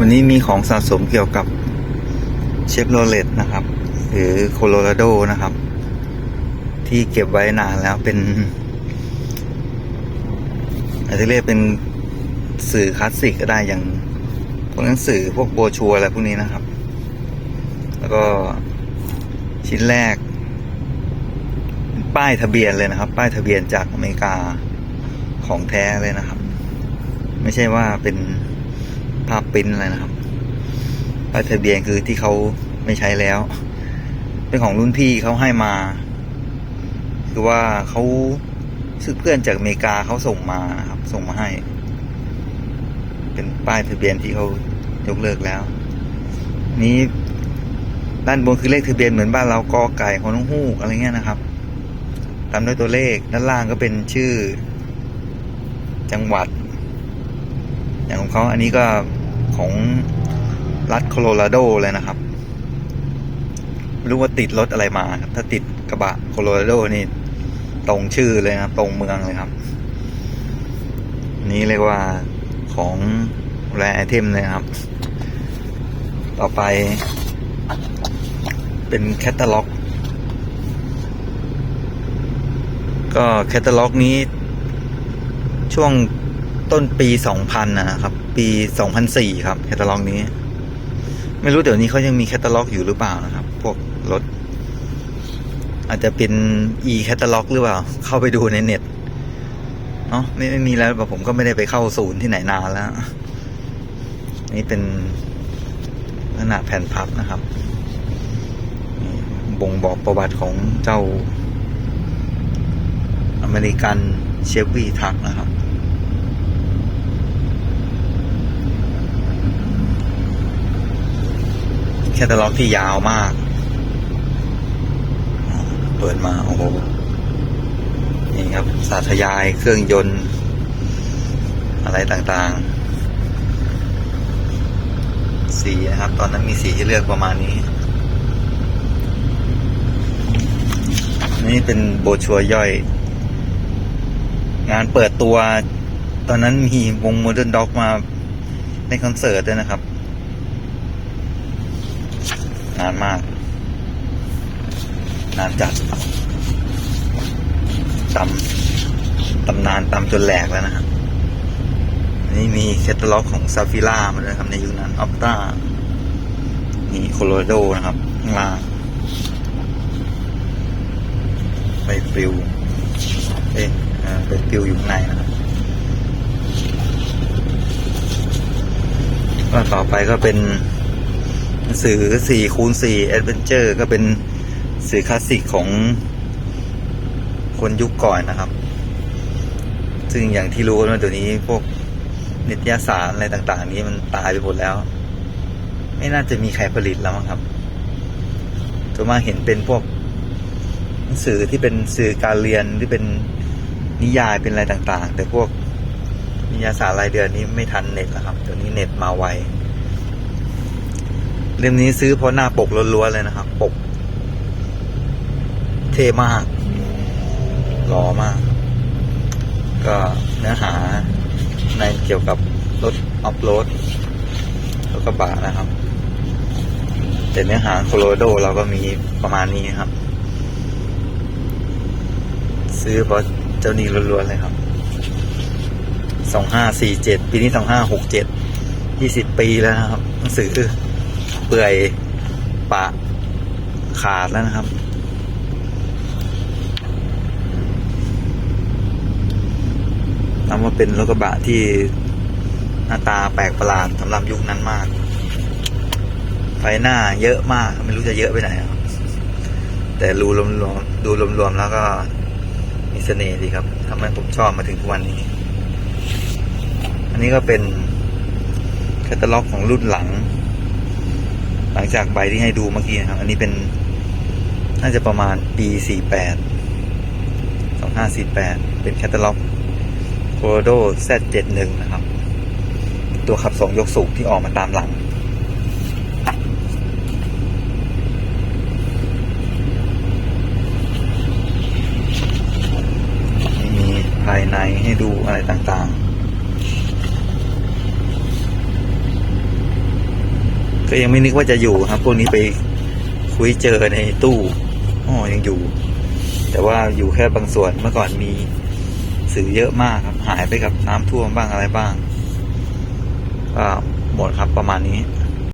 วันนี้มีของสะสมเกี่ยวกับเชฟโรเลตนะครับ หรือโคโลราโดนะครับ ที่เก็บไว้นานแล้วเป็นอาจจะเรียกเป็นสื่อคลาสสิกก็ได้อย่างพวกหนังสือพวกโบชัวอะไรพวกนี้นะครับ แล้วก็ชิ้นแรก ป้ายทะเบียนเลยนะครับ ป้ายทะเบียนจากอเมริกาของแท้เลยนะครับ ไม่ใช่ว่าเป็น ภาพปิ้นอะไรนะครับป้ายทะเบียนคือที่เขาไม่ใช้แล้ว เป็นของรุ่นพี่เขาให้มา คือว่าเขาซื้อเพื่อนจากอเมริกาเขาส่งมาครับ ส่งมาให้ เป็นป้ายทะเบียนที่เขายกเลิกแล้ว นี้ด้านบนคือเลขทะเบียนเหมือนบ้านเรากอไก่ของน้องฮูกอะไรเงี้ยนะครับตามด้วยตัวเลขด้านล่างก็เป็นชื่อ จังหวัด อย่างของเขาอันนี้ก็ ของรัฐโคโลราโดเลยนะครับรู้ว่าติดรถอะไรมาครับ ถ้าติดกระบะโคโลราโดนี่ตรงชื่อเลยนะครับ ตรงเมืองเลยครับ นี้เรียกว่าของแรไอเทมเลยครับ ต่อไป เป็นแคตตาล็อก ก็แคตตาล็อกนี้ช่วง ต้นปี 2000 นะครับ ปี 2004 ครับแคตตาล็อกนี้ ไม่รู้เดี๋ยวนี้เขายังมีแคตตาล็อกอยู่หรือเปล่านะครับ พวกรถ อาจจะเป็น e แคตตาล็อกหรือเปล่า เข้าไปดูในเน็ตเนาะไม่ไม่มีแล้วผมก็ไม่ได้ไปเข้าศูนย์ที่ไหนนานแล้ว นี่เป็นลักษณะแผ่นพับนะครับ บ่งบอกประวัติของเจ้า อเมริกันเชฟวีทักนะครับ แคตตาล็อกที่ยาวมาก เปิดมา โอ้โห นี่ครับ สาธยายเครื่องยนต์ อะไรต่างๆ สีนะครับ ตอนนั้นมีสีให้เลือกประมาณนี้ นี่เป็นโบชัวย่อย งานเปิดตัว ตอนนั้นมีวงโมเดิร์นด็อกมาในคอนเสิร์ตด้วยนะครับ นานมาก นานจัดตำตำนานตำจนแหลกแล้วนะครับนนี้มีแคตตาล็อกของซาฟิล่ามาด้วยครับ ในยุคนั้นออปต้ามีโคโลราโดนะครับข้างล่างไปฟิวเอ๊ะอ่าไปฟิวอยู่ข้างในนะครับก็ต่อไปก็เป็น หนังสือ4คูณ4 Adventure ก็เป็นสื่อคลาสสิกของคนยุคก่อนนะครับ ซึ่งอย่างที่รู้กันว่าเดี๋ยวนี้พวกนิตยสารอะไรต่าง ๆ นี้มันตายไปหมดแล้ว ไม่น่าจะมีใครผลิตแล้วมั้งครับส่วนมากเห็นเป็นพวกหนังสือที่เป็นสื่อการเรียนที่เป็นนิยายเป็นอะไรต่าง ๆ แต่พวกนิยายสารรายเดือนนี้ไม่ทันเน็ตแล้วครับเดี๋ยวนี้เน็ตมาไว เล่มนี้ซื้อเพราะหน้าปกล้วนๆเลยนะครับ ปก เท่มากหล่อมาก ก็เนื้อหาในเกี่ยวกับรถออฟโรดรถกระบะนะครับ แต่เนื้อหาโคโลโดเราก็มีประมาณนี้ครับ ซื้อเพราะเจ้านี้ล้วนๆเลยครับสองห้าสี่เจ็ดปีนี้สองห้าหกเจ็ดยี่สิบปีแล้วนะครับหนังสือ เปื่อยปะขาดแล้วนะครับ นับว่าเป็นรถกระบะที่หน้าตาแปลกประหลาดสำหรับยุคนั้นมาก ไฟหน้าเยอะมาก ไม่รู้จะเยอะไปไหนครับแต่รูรวมๆดูรวมๆแล้วก็มีเสน่ห์ดีครับทำให้ผมชอบมาถึงทุกวันนี้ อันนี้ก็เป็นแคตตาล็อกของรุ่นหลัง หลังจากใบที่ให้ดูเมื่อกี้นะครับ อันนี้เป็นน่าจะประมาณปี 48 2548 เป็นแคตตาล็อก Colorado Z71 นะครับ ตัวขับสองยกสูงที่ออกมาตามหลัง มีภายในให้ดูอะไรต่างๆ ก็ยังไม่นึกว่าจะอยู่ครับ พวกนี้ไปคุยเจอในตู้อ๋อยังอยู่ แต่ว่าอยู่แค่บางส่วนเมื่อก่อนมีสื่อเยอะมากครับ หายไปกับน้ำท่วมบ้างอะไรบ้างก็หมดครับประมาณนี้